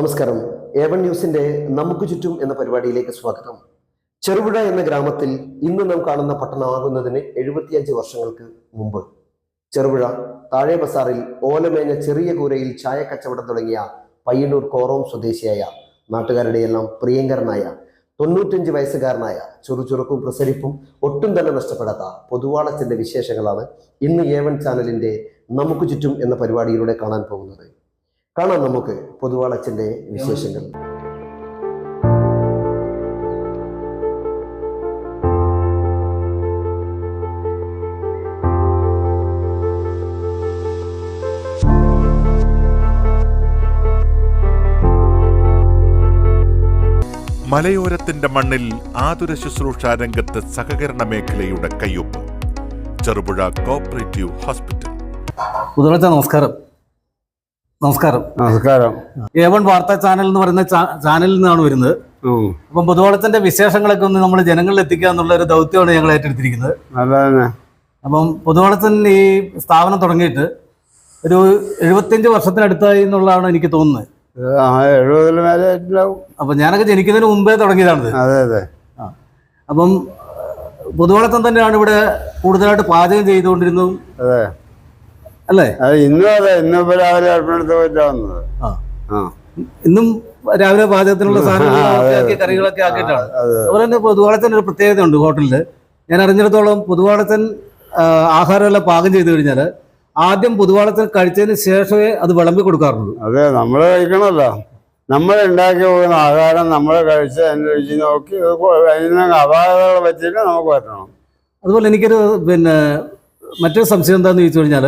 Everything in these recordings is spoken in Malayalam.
നമസ്കാരം. എ വൺ ന്യൂസിന്റെ നമുക്ക് ചുറ്റും എന്ന പരിപാടിയിലേക്ക് സ്വാഗതം. ചെറുപുഴ എന്ന ഗ്രാമത്തിൽ ഇന്ന് നാം കാണുന്ന പട്ടണമാകുന്നതിന് എഴുപത്തിയഞ്ച് വർഷങ്ങൾക്ക് മുമ്പ്. ചെറുപുഴ താഴെ ബസാറിൽ ഓലമേഞ്ഞ ചെറിയ കൂരയിൽ ചായ കച്ചവടം തുടങ്ങിയ പയ്യന്നൂർ കോറോം സ്വദേശിയായ നാട്ടുകാരുടെയെല്ലാം പ്രിയങ്കരനായ തൊണ്ണൂറ്റഞ്ച് വയസ്സുകാരനായ ചുറുചുറുക്കും പ്രസരിപ്പും ഒട്ടും തന്നെ നഷ്ടപ്പെടാത്ത പൊതുവാളത്തിന്റെ വിശേഷങ്ങളാണ് ഇന്ന് ഏവൻ ചാനലിന്റെ നമുക്ക് ചുറ്റും എന്ന പരിപാടിയിലൂടെ കാണാൻ പോകുന്നത്. കാണാം നമുക്ക് പൊതുവാളച്ചന്റെ വിശേഷങ്ങൾ. മലയോരത്തിന്റെ മണ്ണിൽ ആതുര ശുശ്രൂഷ രംഗത്ത് സഹകരണ മേഖലയുടെ കയ്യൊപ്പ്. Cherupuzha cooperative hospital. നമസ്കാരം. നമസ്കാരം. നമസ്കാരം. എ വൺ വാർത്താ ചാനൽ എന്ന് പറയുന്ന ചാനലിൽ നിന്നാണ് വരുന്നത്. അപ്പം പൊതുവളത്തിന്റെ വിശേഷങ്ങളൊക്കെ ഒന്ന് നമ്മൾ ജനങ്ങളിൽ എത്തിക്കുക എന്നുള്ള ഒരു ദൗത്യമാണ് ഞങ്ങൾ ഏറ്റെടുത്തിരിക്കുന്നത്. അപ്പം പൊതുവളച്ചൻ ഈ സ്ഥാപനം തുടങ്ങിയിട്ട് ഒരു എഴുപത്തിയഞ്ച് വർഷത്തിനടുത്തായി എന്നുള്ളതാണ് എനിക്ക് തോന്നുന്നത്. അപ്പൊ ഞാനൊക്കെ ജനിക്കുന്നതിന് മുമ്പേ തുടങ്ങിയതാണ് അതെ അതെ. അപ്പം പൊതുവളത്തം തന്നെയാണ് ഇവിടെ കൂടുതലായിട്ട് പാചകം ചെയ്തുകൊണ്ടിരുന്നതും അല്ലേ? ഇന്നും അതെ ഇന്നും ഇപ്പൊ രാവിലെ അടുപ്പിനടുത്ത് പോയിട്ടാ വന്നത്. ആ. ഇന്നും രാവിലെ പാചകത്തിനുള്ള ആക്കി കറികളൊക്കെ ആക്കിയിട്ടാണ്. അതെ. അതുപോലെ തന്നെ പൊതുവാളത്തിന് ഒരു പ്രത്യേകത ഉണ്ട് ഹോട്ടലിൽ ഞാൻ അറിഞ്ഞിടത്തോളം പൊതുവാളത്തൻ ആഹാരമെല്ലാം പാകം ചെയ്തു കഴിഞ്ഞാൽ ആദ്യം പൊതുവാളത്തൻ കഴിച്ചതിന് ശേഷമേ അത് വിളമ്പി കൊടുക്കാറുള്ളൂ. അതെ നമ്മൾ കഴിക്കണമല്ലോ. നമ്മൾ ഉണ്ടാക്കി പോകുന്ന ആഹാരം നമ്മൾ കഴിച്ച് അതിന്റെ രുചി നോക്കി അപാകതകൾ പറ്റിയിട്ട് നമുക്ക് പറ്റണം. അതുപോലെ എനിക്കൊരു പിന്നെ മറ്റൊരു സംശയം എന്താണെന്ന് ചോദിച്ചു കഴിഞ്ഞാൽ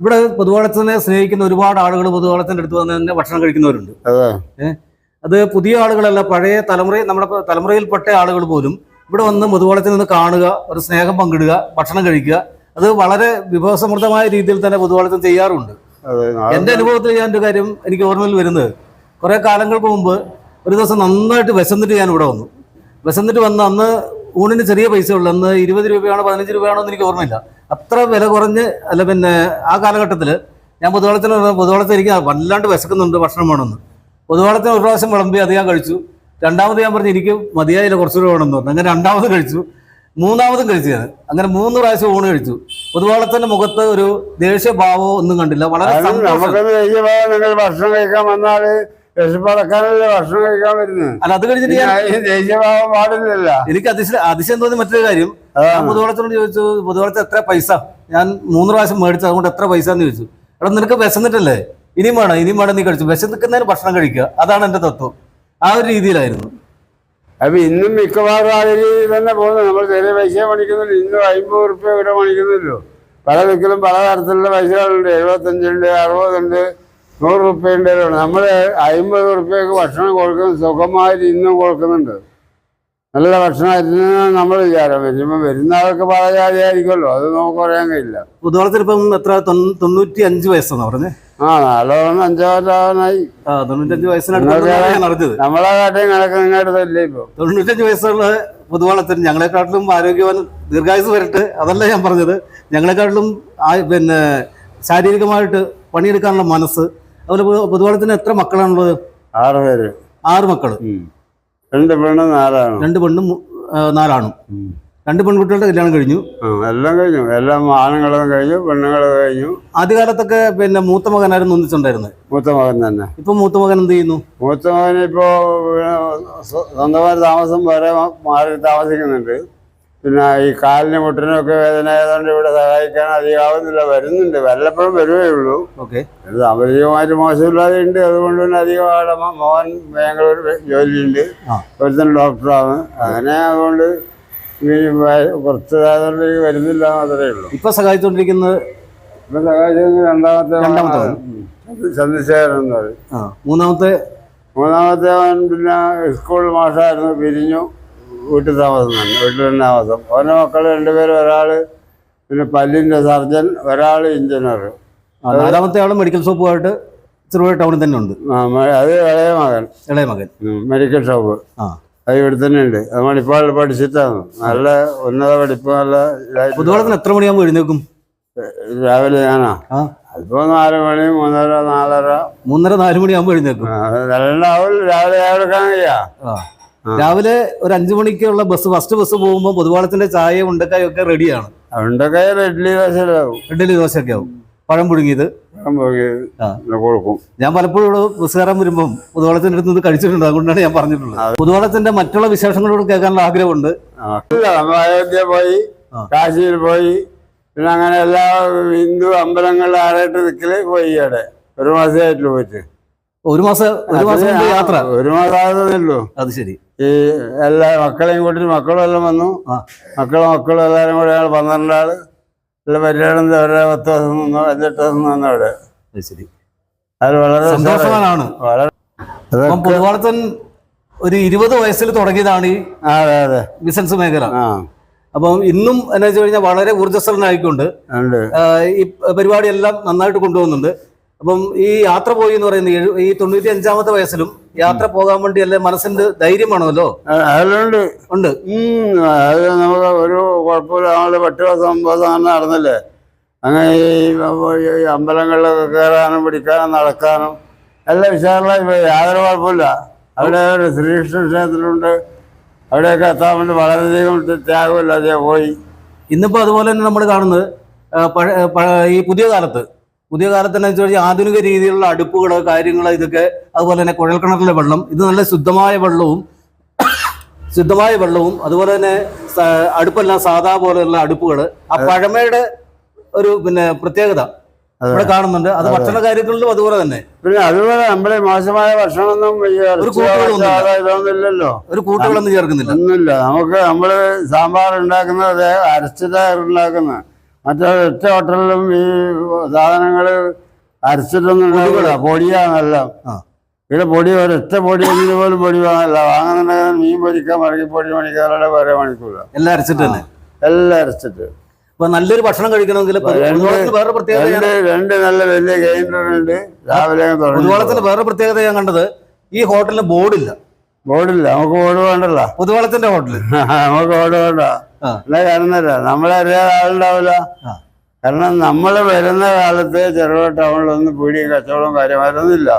ഇവിടെ പൊതുവാളത്തിനെ സ്നേഹിക്കുന്ന ഒരുപാട് ആളുകൾ പൊതുവാളത്തിന്റെ അടുത്ത് വന്ന് തന്നെ ഭക്ഷണം കഴിക്കുന്നവരുണ്ട്. അതെ. പുതിയ ആളുകളല്ല പഴയ തലമുറ നമ്മുടെ തലമുറയിൽപ്പെട്ട ആളുകൾ പോലും ഇവിടെ വന്ന് പൊതുവാളത്തിൽ നിന്ന് കാണുക ഒരു സ്നേഹം പങ്കിടുക ഭക്ഷണം കഴിക്കുക അത് വളരെ വിഭവസമൃദ്ധമായ രീതിയിൽ തന്നെ പൊതുവളത്തിൽ ചെയ്യാറുണ്ട്. എന്റെ അനുഭവത്തിൽ ഞാൻ ഒരു കാര്യം എനിക്ക് ഓർമ്മയിൽ വരുന്നത്. കുറെ കാലങ്ങൾക്ക് മുമ്പ് ഒരു ദിവസം നന്നായിട്ട് വിശന്നിട്ട് ഞാൻ ഇവിടെ വന്നു. വിശന്നിട്ട് വന്ന് അന്ന് ഊണിന് ചെറിയ പൈസ ഉള്ളു. അന്ന് ഇരുപത് രൂപയാണോ പതിനഞ്ച് രൂപയാണോ എന്ന് എനിക്ക് ഓർമ്മയില്ല. അത്ര വില കുറഞ്ഞ് അല്ല പിന്നെ ആ കാലഘട്ടത്തിൽ ഞാൻ പൊതുവളത്തിന് പൊതുവളത്തിൽ എനിക്ക് വല്ലാണ്ട് വിശക്കുന്നുണ്ട് ഭക്ഷണം വേണമെന്ന്. പൊതുവളത്തിന് ഒരു പ്രാവശ്യം വിളമ്പി അത് ഞാൻ കഴിച്ചു. രണ്ടാമത് ഞാൻ പറഞ്ഞു എനിക്ക് മതിയായില്ല രൂപ വേണമെന്ന് പറഞ്ഞു. അങ്ങനെ രണ്ടാമതും കഴിച്ചു. മൂന്നാമതും കഴിച്ചു ഞാൻ. അങ്ങനെ മൂന്ന് പ്രാവശ്യം ഊണ് കഴിച്ചു. പൊതുവാളത്തിന്റെ മുഖത്ത് ഒരു ദേഷ്യഭാവമോ ഒന്നും കണ്ടില്ല. വളരെ ഭക്ഷണം കഴിക്കാൻ വന്നാൽ വിശപ്പടക്കാനല്ലേ ഭക്ഷണം കഴിക്കാൻ വരുന്നത് അല്ല അത് കഴിഞ്ഞിട്ട് ഞാൻ ഈ ദേശീയഭാവം പാടില്ലല്ല. എനിക്ക് അതിശയം അതിശയം തോന്നി മറ്റൊരു കാര്യം. പൊതുവളത്തിനോട് ചോദിച്ചു പൊതുവളത്തിൽ എത്ര പൈസ? ഞാൻ മൂന്ന് പ്രാവശ്യം മേടിച്ചു അതുകൊണ്ട് എത്ര പൈസ എന്ന് ചോദിച്ചു. എടാ നിനക്ക് വിശന്നിട്ടല്ലേ? ഇനിയും വേണം ഇനിയും വേണം നീ കഴിച്ചു. വിശന്നിക്കുന്നതിന് ഭക്ഷണം കഴിക്കുക. അതാണ് എന്റെ തത്വം. ആ ഒരു രീതിയിലായിരുന്നു. അപ്പൊ ഇന്നും മിക്കവാറും ആ രീതിയിൽ തന്നെ പോകുന്നു. നമ്മൾ ചെറിയ പൈസ മണിക്കുന്നുണ്ട് ഇന്നും അമ്പത് റുപ്യ ഇവിടെ മണിക്കുന്നില്ലോ പല ദിക്കിലും പല തരത്തിലുള്ള പൈസകളുണ്ട്. എഴുപത്തഞ്ചുണ്ട് അറുപതുണ്ട്. നൂറ് റുപ്യേന്റെ നമ്മൾ അമ്പത് റുപ്യക്ക് ഭക്ഷണം കൊടുക്കുന്ന സുഖമായിട്ട് ഇന്നും കൊടുക്കുന്നുണ്ട്. നല്ല ഭക്ഷണമായിരുന്നു നമ്മൾ വിചാരം. വരുമ്പോൾ വരുന്ന ആൾക്ക് പറയാതെയായിരിക്കുമല്ലോ അത് നമുക്ക് പറയാൻ കഴിയില്ല. പുതുവളത്തിൽ ഇപ്പം എത്ര? തൊണ്ണൂ- തൊണ്ണൂറ്റി അഞ്ച് വയസ്സാണ് പറഞ്ഞത് ആ നാലോണം തൊണ്ണൂറ്റഞ്ച് വയസ്സിനടുത്ത് അറിഞ്ഞത്. നമ്മളെ കാട്ടിയും കണക്ക് ഇങ്ങോട്ടല്ലേ ഇപ്പൊ? തൊണ്ണൂറ്റഞ്ച് വയസ്സുള്ള പൊതുവാളത്തിന് ഞങ്ങളെക്കാട്ടിലും ആരോഗ്യവാൻ ദീർഘായുസ് വരട്ടെ. അതല്ല ഞാൻ പറഞ്ഞത്. ഞങ്ങളെക്കാട്ടിലും പിന്നെ ശാരീരികമായിട്ട് പണിയെടുക്കാനുള്ള മനസ്സ് അതുപോലെ പൊതു- പൊതുവാളത്തിന് എത്ര മക്കളാണുള്ളത്? ആറ് പേര്. ആറ് മക്കൾ. രണ്ട് പെണ്ണും നാലാണ്. രണ്ട് പെണ്ണും നാലാണ്. രണ്ട് പെൺകുട്ടികളുടെ കല്യാണം കഴിഞ്ഞു. എല്ലാം കഴിഞ്ഞു. എല്ലാം ആണുങ്ങളും കഴിഞ്ഞു പെണ്ണുങ്ങളും കഴിഞ്ഞു. ആദ്യകാലത്തൊക്കെ പിന്നെ മൂത്ത മകനായിരുന്നു ഒന്നിച്ചുണ്ടായിരുന്നത് മൂത്ത മകൻ തന്നെ. ഇപ്പൊ മൂത്ത മകൻ എന്ത് ചെയ്യുന്നു? മൂത്ത മകൻ ഇപ്പോ സ്വന്തമായി താമസം വരെ മാറി താമസിക്കുന്നുണ്ട്. പിന്നെ ഈ കാലിന് മുട്ടിനൊക്കെ വേദന ആയതുകൊണ്ട് ഇവിടെ സഹായിക്കാൻ അധികമാവുന്നില്ല വരുന്നുണ്ട്. വല്ലപ്പോഴും വരുവേ ഉള്ളൂ. ഓക്കെ. സാമ്പത്തികമായിട്ട് മോശമില്ലാതെ ഉണ്ട്. അതുകൊണ്ട് തന്നെ അധികം ആടെ മോഹൻ മോൻ ബാംഗ്ലൂർ ജോലിയുണ്ട്. ഒരു ഒരുത്തൻ ഡോക്ടറാണ്. അങ്ങനെ അതുകൊണ്ട് കുറച്ച് ആയതുകൊണ്ട് വരുന്നില്ല മാത്രമേ ഉള്ളൂ. ഇപ്പൊ സഹായിച്ചുകൊണ്ടിരിക്കുന്നത് ഇപ്പൊ സഹായിച്ചത് രണ്ടാമത്തെ രണ്ടാമത്തെ. ചന്ദ്രശേഖരൻ എന്ന് പറയും. മൂന്നാമത്തെ? മൂന്നാമത്തെ അവൻ പിന്നെ സ്കൂൾ മാഷായിരുന്നു. പിരിഞ്ഞു. വീട്ടിൽ താമസം തന്നെ വീട്ടിൽ തന്നെ താമസം ഓരോ മക്കൾ രണ്ടുപേരും ഒരാൾ പിന്നെ പല്ലിന്റെ സർജൻ ഒരാൾ എഞ്ചിനീയർ നാലാമത്തെ ആൾ മെഡിക്കൽ ഷോപ്പുമായിട്ട് ചെറുപുഴ ടൗണിൽ തന്നെ ഉണ്ട്. അത് ഇളയ മകൻ. ഇളയ മകൻ. Medical shop. ആ. അത് ഇവിടെ തന്നെ ഉണ്ട്. അത് മണിപ്പാളിൽ പഠിച്ചിട്ടാണ്. നല്ല ഉന്നത പഠിപ്പ് നല്ല പൊതുവളത്തിന് എത്ര മണിയാകുമ്പോൾ എഴുന്നേക്കും രാവിലെ ഞാനാ. അതിപ്പോ നാല് മണി മൂന്നര നാലര. മൂന്നര നാല് മണിയാകുമ്പോൾ എഴുന്നേക്കും രണ്ടാവും രാവിലെ ഏഴെടുക്കാൻ കഴിയാ. രാവിലെ ഒരു അഞ്ചു മണിക്കുള്ള ബസ് ഫസ്റ്റ് ബസ് പോകുമ്പോൾ പൊതുവാളത്തിന്റെ ചായ ഉണ്ടക്കായും ഒക്കെ റെഡിയാണ് ഇഡ്ഡലി ദോശയിലാവും. ഇഡ്ഡലി ദോശയൊക്കെ ആവും പഴം പുഴുങ്ങിയത്. കൊടുക്കും ഞാൻ പലപ്പോഴും ഇവിടെ ബസ് കയറാൻ വരുമ്പം പുതുവളത്തിന്റെ അടുത്ത് നിന്ന് കഴിച്ചിട്ടുണ്ട്. അതുകൊണ്ടാണ് ഞാൻ പറഞ്ഞിട്ടുള്ളത്. പൊതുവാളത്തിന്റെ മറ്റുള്ള വിശേഷങ്ങളോട് കേൾക്കാനുള്ള ആഗ്രഹമുണ്ട്. അയോധ്യ പോയി. കാശിയിൽ പോയി പിന്നെ അങ്ങനെ എല്ലാ ഹിന്ദു അമ്പലങ്ങളിലും ആരായിട്ട് നിൽക്കൽ പോയി അവിടെ ഒരു മാസമായിട്ട് പോയിട്ട്. ഒരു മാസം ഒരു മാസം യാത്ര. ഒരു മാസം അത് ശരി. ഈ എല്ലാ മക്കളെയും കൂട്ടി മക്കളും എല്ലാം വന്നു. മക്കളും മക്കളും എല്ലാവരും കൂടെ ഞങ്ങൾ പന്ത്രണ്ട് ആൾ എല്ലാം പര്യടനം അവരെ പത്ത് ദിവസം നിന്നു അഞ്ചെട്ട് ദിവസം നിന്നു അവിടെ. ശരി. അത് വളരെ സന്തോഷമാണ് വളരെ പൊതുവാളത്തൻ ഒരു ഇരുപത് വയസ്സിൽ തുടങ്ങിയതാണ് ഈ അതെ അതെ. ബിസിനസ് മേഖല. അപ്പം ഇന്നും എന്നാ വെച്ച് കഴിഞ്ഞാൽ വളരെ ഊർജസ്വലനായിക്കൊണ്ട് ഈ പരിപാടി ഈ പരിപാടിയെല്ലാം നന്നായിട്ട് കൊണ്ടുപോകുന്നുണ്ട്. അപ്പം ഈ യാത്ര പോയി എന്ന് പറയുന്നത് ഈ തൊണ്ണൂറ്റി അഞ്ചാമത്തെ വയസ്സിലും യാത്ര പോകാൻ വേണ്ടി അല്ലെ മനസ്സിന്റെ ധൈര്യമാണല്ലോ? അതിലുണ്ട് ഉണ്ട്. അത് നമുക്ക് ഒരു കുഴപ്പമില്ല. നമ്മൾ പത്ത് ഒമ്പത് അങ്ങനെ നടന്നില്ലേ? അങ്ങനെ ഈ അമ്പലങ്ങളിലൊക്കെ കയറാനും പിടിക്കാനും നടക്കാനും എല്ലാം വിശാലമായി പോയി യാതൊരു കുഴപ്പമില്ല. അവിടെ ഒരു ശ്രീകൃഷ്ണ ക്ഷേത്രമുണ്ട് അവിടെയൊക്കെ എത്താൻ വേണ്ടി വളരെയധികം ത്യാഗമില്ലാതെ പോയി. ഇന്നിപ്പോ അതുപോലെ തന്നെ നമ്മൾ കാണുന്നത് ഈ പുതിയ കാലത്ത് പുതിയ കാലത്ത് എന്ന് വെച്ചാൽ ആധുനിക രീതിയിലുള്ള അടുപ്പുകൾ കാര്യങ്ങൾ ഇതൊക്കെ അതുപോലെ തന്നെ കുഴൽക്കിണറിലെ വെള്ളം ഇത് നല്ല ശുദ്ധമായ വെള്ളവും ശുദ്ധമായ വെള്ളവും അതുപോലെ തന്നെ അടുപ്പെല്ലാം സാധാ പോലെയുള്ള അടുപ്പുകൾ ആ പഴമയുടെ ഒരു പിന്നെ പ്രത്യേകത ഇവിടെ കാണുന്നുണ്ട്. അത് ഭക്ഷണ കാര്യങ്ങളിലും അതുപോലെ തന്നെ. പിന്നെ അതുപോലെ നമ്മുടെ മോശമായ ഭക്ഷണമൊന്നും ഇതൊന്നുമില്ലല്ലോ ഇല്ലല്ലോ. ഒരു കൂട്ടുകളൊന്നും ചേർക്കുന്നില്ല. ഒന്നുമില്ല. നമുക്ക് നമ്മൾ സാമ്പാർ ഉണ്ടാക്കുന്നത് അരച്ചിട്ടാണ് ഉണ്ടാക്കുന്നത്. മറ്റേ ഒറ്റ ഹോട്ടലിലും ഈ സാധനങ്ങൾ അരച്ചിട്ടൊന്നും ഉണ്ടാവില്ല പൊടിയാണെല്ലാം. ഇവിടെ പൊടി ഒരൊറ്റ പൊടി ഒന്നിന് പോലും പൊടി വാങ്ങല്ല വാങ്ങുന്നുണ്ടെങ്കിൽ മീൻ പൊരിക്കാൻ മടക്കി പൊടി മണിക്കാറുടെ വരെ മണിക്കൂല എല്ലാം അരച്ചിട്ട് തന്നെ? എല്ലാം അരച്ചിട്ട്. ഇപ്പൊ നല്ലൊരു ഭക്ഷണം കഴിക്കണമെങ്കിൽ പൊതുവളത്തിന് വേറെ പ്രത്യേകത രണ്ട് നല്ല വലിയ ഗ്രൈൻഡറുണ്ട് രാവിലെ പൊതുവളത്തിന്റെ പൊതുവളത്തിന് വേറെ പ്രത്യേകത ഞാൻ കണ്ടത് ഈ ഹോട്ടലിന് ബോർഡില്ല. ബോർഡില്ല. നമുക്ക് ബോർഡ് വേണ്ടല്ലോ. പൊതുവളത്തിന്റെ ഹോട്ടലിൽ നമുക്ക് ബോർഡ് വേണ്ട. എന്നാ കാണുന്നില്ല നമ്മളെ അറിയാതെ ആളുണ്ടാവില്ല. കാരണം നമ്മൾ വരുന്ന കാലത്ത് ചെറുപ്പ ടൗണിലൊന്നും പീടിയും കച്ചവടവും കാര്യമായിരുന്നില്ല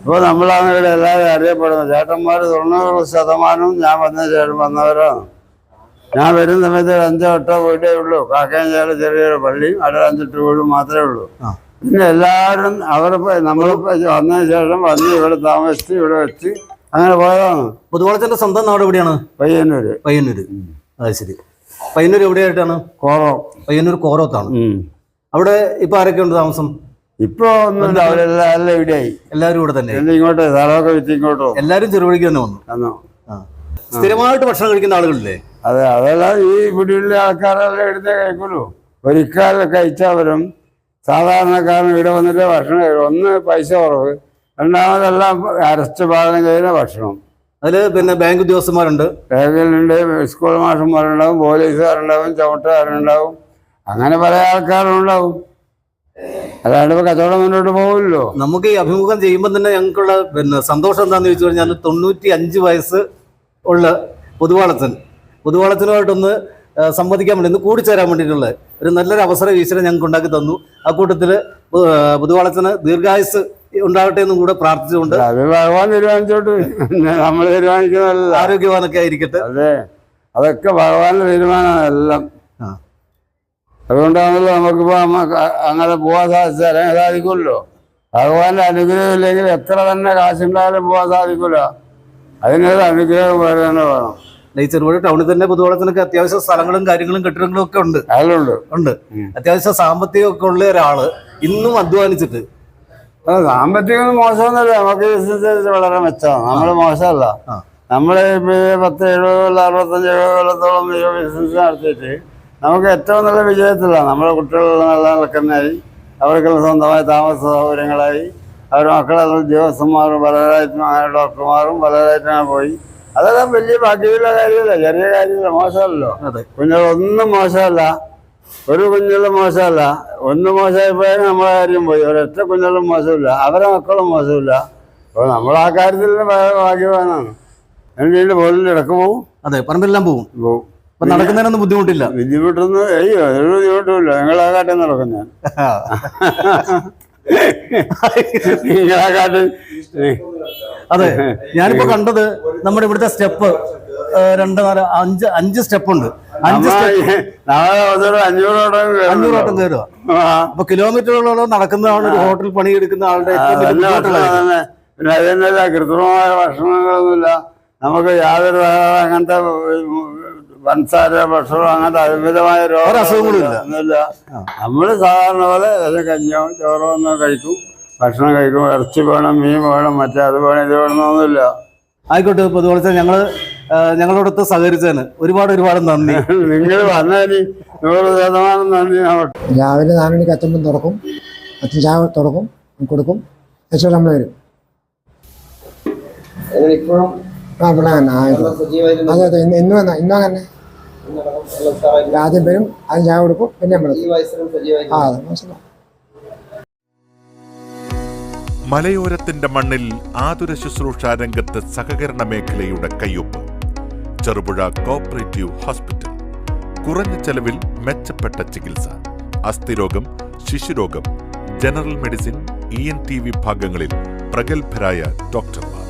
ഇപ്പോൾ നമ്മളാണ് ഇവിടെ എല്ലാവരും അറിയപ്പെടുന്നത്. ചേട്ടന്മാർ തൊണ്ണൂറ് ശതമാനവും ഞാൻ വന്ന ശേഷം വന്നവരാണ്. ഞാൻ വരുന്ന സമയത്ത് ഒരു അഞ്ചോ എട്ടോ വീടേ ഉള്ളൂ. കാക്കേഞ്ചാൽ ചെറിയൊരു പള്ളിയും അവിടെ അഞ്ചെട്ട് വീടും മാത്രമേ ഉള്ളൂ. പിന്നെ എല്ലാവരും അവർ നമ്മളിപ്പോൾ വന്നതിന് ശേഷം വന്ന് ഇവിടെ താമസിച്ച് ഇവിടെ വെച്ച് അങ്ങനെ പോയതാണ്. പൊതുവളത്തിന്റെ സ്വന്തം നാട് എവിടെയാണ്? പയ്യന്നൂര്. പയ്യന്നൂര്. അത് ശരി. പയ്യന്നൂർ എവിടെയായിട്ടാണ്? കോറോ പയ്യന്നൂർ കോറോത്താണ്. അവിടെ ഇപ്പൊ ആരൊക്കെ ഉണ്ട് താമസം? ഇപ്പൊ ഒന്നും അവരെല്ലാം ഇവിടെയായി. എല്ലാവരും ഇവിടെ തന്നെ. ഇങ്ങോട്ട്? സ്ഥലമൊക്കെ വിറ്റ് ഇങ്ങോട്ട്? വന്നു. എല്ലാവരും ചെറുപടിക്ക് തന്നെ വന്നു. സ്ഥിരമായിട്ട് ഭക്ഷണം കഴിക്കുന്ന ആളുകളില്ലേ? അതെ അതെല്ലാം ഈ ഇവിടെയുള്ള ആൾക്കാരെല്ലാം എടുത്തേ കഴിക്കുള്ളൂ. ഒരിക്കാലം കഴിച്ചവരും സാധാരണക്കാരൻ ഇവിടെ വന്നിട്ട് ഭക്ഷണം കഴിക്കും ഒന്ന് പൈസ കുറവ്. രണ്ടാമതെല്ലാം അരസ്റ്റ് പാചകം ചെയ്യുന്ന ഭക്ഷണം. അതിൽ പിന്നെ ബാങ്ക് ഉദ്യോഗസ്ഥന്മാരുണ്ട്. ബാങ്കിലുണ്ട് സ്കൂൾ മാഷന്മാരുണ്ടാവും പോലീസുകാരുണ്ടാവും ചവിട്ടുകാരുണ്ടാവും അങ്ങനെ പല ആൾക്കാരുണ്ടാവും. അതാണ് ഇപ്പൊ കച്ചവടം മുന്നോട്ട് പോകുമല്ലോ നമുക്ക് ഈ അഭിമുഖം ചെയ്യുമ്പോൾ തന്നെ ഞങ്ങൾക്കുള്ള പിന്നെ സന്തോഷം എന്താന്ന് ചോദിച്ചു കഴിഞ്ഞാൽ തൊണ്ണൂറ്റി അഞ്ച് വയസ്സ് ഉള്ള പൊതുവാളച്ചൻ. പൊതുവാളച്ചനുമായിട്ടൊന്ന് സംവദിക്കാൻ വേണ്ടി ഒന്ന് കൂടിച്ചേരാൻ വേണ്ടിയിട്ടുള്ള ഒരു നല്ലൊരു അവസരം ഈശ്വരൻ ഞങ്ങൾക്ക് ഉണ്ടാക്കി തന്നു. ആ കൂട്ടത്തിൽ പൊതുവാളച്ചന് ദീർഘായുസ് ഉണ്ടാകട്ടെ എന്നും കൂടെ പ്രാർത്ഥിച്ചുകൊണ്ട് അത് ഭഗവാൻ തീരുമാനിച്ചോട്ട് നമ്മൾ തീരുമാനിക്കുന്നതല്ല. ആരോഗ്യവാനൊക്കെ ആയിരിക്കട്ടെ. അതെ. അതൊക്കെ ഭഗവാന്റെ തീരുമാനമാണ് എല്ലാം. അതുകൊണ്ടാണല്ലോ നമുക്കിപ്പോ അങ്ങനെ പോകാൻ സാധിച്ച അറിയാൻ സാധിക്കുമല്ലോ. ഭഗവാന്റെ അനുഗ്രഹം ഇല്ലെങ്കിൽ എത്ര തന്നെ കാശുണ്ടായാലും പോകാൻ സാധിക്കില്ല അതിനൊരു അനുഗ്രഹം വേറെ തന്നെ വേണം. ഈ ചെറുപുഴ ടൗണിൽ തന്നെ പൊതുവളത്തിനൊക്കെ അത്യാവശ്യം സ്ഥലങ്ങളും കാര്യങ്ങളും കെട്ടിടങ്ങളും ഒക്കെ ഉണ്ട്. അതിലുണ്ട് ഉണ്ട്. അത്യാവശ്യ സാമ്പത്തികമൊക്കെ ഉള്ള ഒരാൾ ഇന്നും അധ്വാനിച്ചിട്ട് സാമ്പത്തികം മോശമൊന്നുമല്ല. നമുക്ക് ബിസിനസ് വളരെ മെച്ചമാണ്. നമ്മൾ മോശമല്ല. നമ്മൾ നമ്മൾ പത്ത് എഴുപത് കൊല്ലം അറുപത്തഞ്ച് എഴുപത് കൊല്ലത്തോളം ബിസിനസ് നടത്തിയിട്ട് നമുക്ക് ഏറ്റവും നല്ല വിജയത്തിലാണ് നമ്മുടെ കുട്ടികളെല്ലാം നല്ല നിൽക്കുന്നതായി അവർക്കുള്ള സ്വന്തമായ താമസ സൗകര്യങ്ങളായി. അവരുടെ മക്കളെ ഉദ്യോഗസ്ഥന്മാരും പലരായിട്ടും അങ്ങനെ ഡോക്ടർമാരും പലരായിട്ടും പോയി. അതെല്ലാം വലിയ ഭാഗ്യമുള്ള കാര്യമല്ല. ചെറിയ കാര്യമില്ല മോശമല്ലോ. അതെ. ഒന്നും മോശമല്ല. ഒരു കുഞ്ഞുള്ള മോശമല്ല. ഒന്ന് മോശമായി പോയാലും നമ്മളെ കാര്യം പോയി. ഒരൊറ്റ കുഞ്ഞുള്ള മോശമില്ല. അവരെ മക്കളും മോശമില്ല. അപ്പോൾ നമ്മൾ ആ കാര്യത്തിൽ ഭാഗ്യവാനാണ്. എന്റെ പോലും ഇടയ്ക്ക് പോവും? അതെ പറമ്പെല്ലാം പോവും. പോവും. അപ്പൊ നടക്കുന്നതിനൊന്നും ബുദ്ധിമുട്ടില്ല. ബുദ്ധിമുട്ടൊന്നും അയ്യോ ഒരു ബുദ്ധിമുട്ടുമില്ല. ആ കാട്ടിൽ നടക്കും ഞാൻ. അതെ ഞാനിപ്പോ കണ്ടത് നമ്മുടെ ഇവിടുത്തെ സ്റ്റെപ്പ് രണ്ട് നാല് അഞ്ച് അഞ്ച് സ്റ്റെപ്പ് ഉണ്ട് അഞ്ച് അഞ്ഞൂറ് വട്ടം കയറുക അപ്പൊ കിലോമീറ്ററുകളോളം നടക്കുന്നതാണ് ഒരു ഹോട്ടൽ പണിയെടുക്കുന്ന ആളുടെ. പിന്നെ കൃത്രിമമായ ഭക്ഷണങ്ങളൊന്നുമില്ല. നമുക്ക് യാതൊരു അങ്ങനത്തെ പഞ്ചസാര ഭക്ഷണം അങ്ങനത്തെ അതിമിതമായ ഇല്ല. ഒന്നുമില്ല. നമ്മൾ സാധാരണ പോലെ കഞ്ഞോ കഞ്ഞിയോ ചോറോ ഒന്നോ കഴിക്കും. ഭക്ഷണം കഴിക്കും. ഇറച്ചി വേണം മീൻ വേണം മറ്റേ അത് വേണം ഇത് വേണമെന്നൊന്നുമില്ല ആയിക്കോട്ടെ ഇപ്പൊ അതുപോലെ തന്നെ ഞങ്ങൾ ആ, ഞങ്ങളോടൊത്ത് സഹകരിച്ചതിന് ഒരുപാട് ഒരുപാട് നന്ദി. നിങ്ങൾ വന്നാൽ നൂറ് ശതമാനം നന്ദി രാവിലെ നാല് മണിക്ക് അച്ഛൻ തുറക്കും. അച്ഛൻ ചായ തുറക്കും കൊടുക്കും. അച്ഛൻ നമ്മൾ വരും. അങ്ങനെ ഇപ്പോഴും തന്നെ. സജീവമായിരുന്നു അതെ അതെ ഇന്ന് ഇന്ന് വന്ന ഇന്നും അങ്ങനെ ആദ്യം വരും അത് ഞാൻ കൊടുക്കും പിന്നെ ആ അതെ മനസ്സിലാവും മലയോരത്തിന്റെ മണ്ണിൽ ആതുര ശുശ്രൂഷ രംഗത്ത് സഹകരണ മേഖലയുടെ കയ്യൊപ്പ്. Cherupuzha cooperative hospital. കുറഞ്ഞ ചെലവിൽ മെച്ചപ്പെട്ട ചികിത്സ. അസ്ഥിരോഗം ശിശുരോഗം general medicine E N T വിഭാഗങ്ങളിൽ പ്രഗത്ഭരായ ഡോക്ടർമാർ.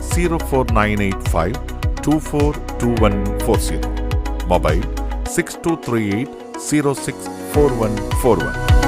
04985 Mobile 6238